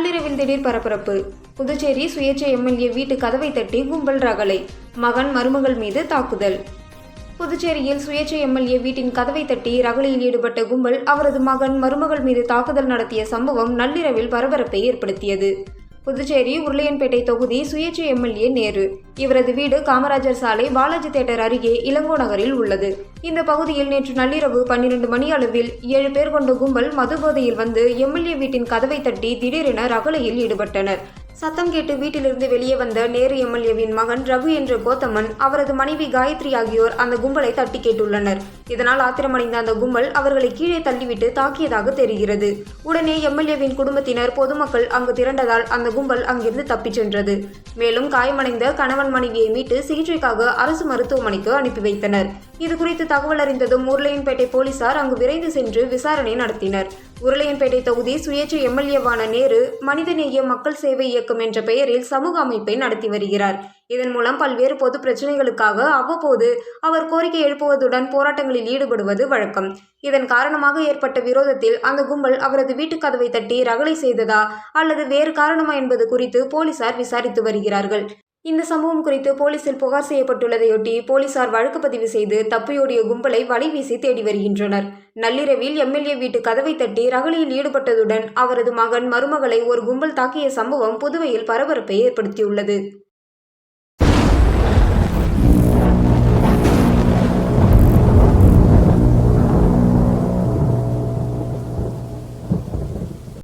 நள்ளிரவில் திடீர் பரபரப்பு. புதுச்சேரி சுயேட்சை எம்எல்ஏ வீட்டு கதவை தட்டி கும்பல் ரகளை மகன் மருமகள் மீது தாக்குதல். புதுச்சேரியில் சுயேட்சை எம்எல்ஏ வீட்டின் கதவை தட்டி ரகளையில் ஈடுபட்ட கும்பல் அவரது மகன் மருமகள் மீது தாக்குதல் நடத்திய சம்பவம் நள்ளிரவில் பரபரப்பை ஏற்படுத்தியது. புதுச்சேரி உருளையன்பேட்டை தொகுதி சுயேட்சை எம்எல்ஏ நேரு. இவரது வீடு காமராஜர் சாலை பாலாஜி தேட்டர் அருகே இளங்கோ நகரில் உள்ளது. இந்த பகுதியில் நேற்று நள்ளிரவு பன்னிரண்டு மணி அளவில் ஏழு பேர் கொண்ட கும்பல் மதுபோதையில் வந்து எம்எல்ஏ வீட்டின் கதவை தட்டி திடீரென ரகளையில் ஈடுபட்டனர். சத்தம் கேட்டு வீட்டிலிருந்து வெளியே வந்த நேரு எம்எல்ஏவின் மகன் ரகு என்ற கோத்தமன் அவரது மனைவி காயத்ரி ஆகியோர் அந்த கும்பலை தட்டி கேட்டுள்ளனர். இதனால் ஆத்திரமடைந்த அந்த கும்பல் அவர்களை கீழே தள்ளிவிட்டு தாக்கியதாக தெரிகிறது. உடனே எம்எல்ஏவின் குடும்பத்தினர் பொதுமக்கள் அங்கு திரண்டதால் அந்த கும்பல் அங்கிருந்து தப்பிச் சென்றது. மேலும் காயமடைந்த கணவன் மனைவியை மீட்டு சிகிச்சைக்காக அரசு மருத்துவமனைக்கு அனுப்பி வைத்தனர். இதுகுறித்து தகவல் அறிந்ததும் உருளையன்பேட்டை போலீசார் அங்கு விரைந்து சென்று விசாரணை நடத்தினர். உருளையன்பேட்டை தொகுதி சுயேட்சை எம்எல்ஏவான நேரு மனிதநேய மக்கள் சேவை இயக்கம் என்ற பெயரில் சமூக அமைப்பை நடத்தி வருகிறார். இதன் மூலம் பல்வேறு பொது பிரச்சனைகளுக்காக அவ்வப்போது அவர் கோரிக்கை எழுப்புவதுடன் போராட்டங்களில் ஈடுபடுவது வழக்கம். இதன் காரணமாக ஏற்பட்ட விரோதத்தில் அந்த கும்பல் அவரது வீட்டுக் கதவை தட்டி ரகளை செய்ததா அல்லது வேறு காரணமா என்பது குறித்து போலீசார் விசாரித்து வருகிறார்கள். இந்த சம்பவம் குறித்து போலீசில் புகார் செய்யப்பட்டுள்ளதையொட்டி போலீசார் வழக்கு பதிவு செய்து தப்பியோடிய கும்பலை வலைவீசி தேடி வருகின்றனர். நள்ளிரவில் எம்எல்ஏ வீட்டு கதவை தட்டி ரகளையில் ஈடுபட்டதுடன் அவரது மகன் மருமகளை ஒரு கும்பல் தாக்கிய சம்பவம் புதுவையில் பரபரப்பை ஏற்படுத்தியுள்ளது.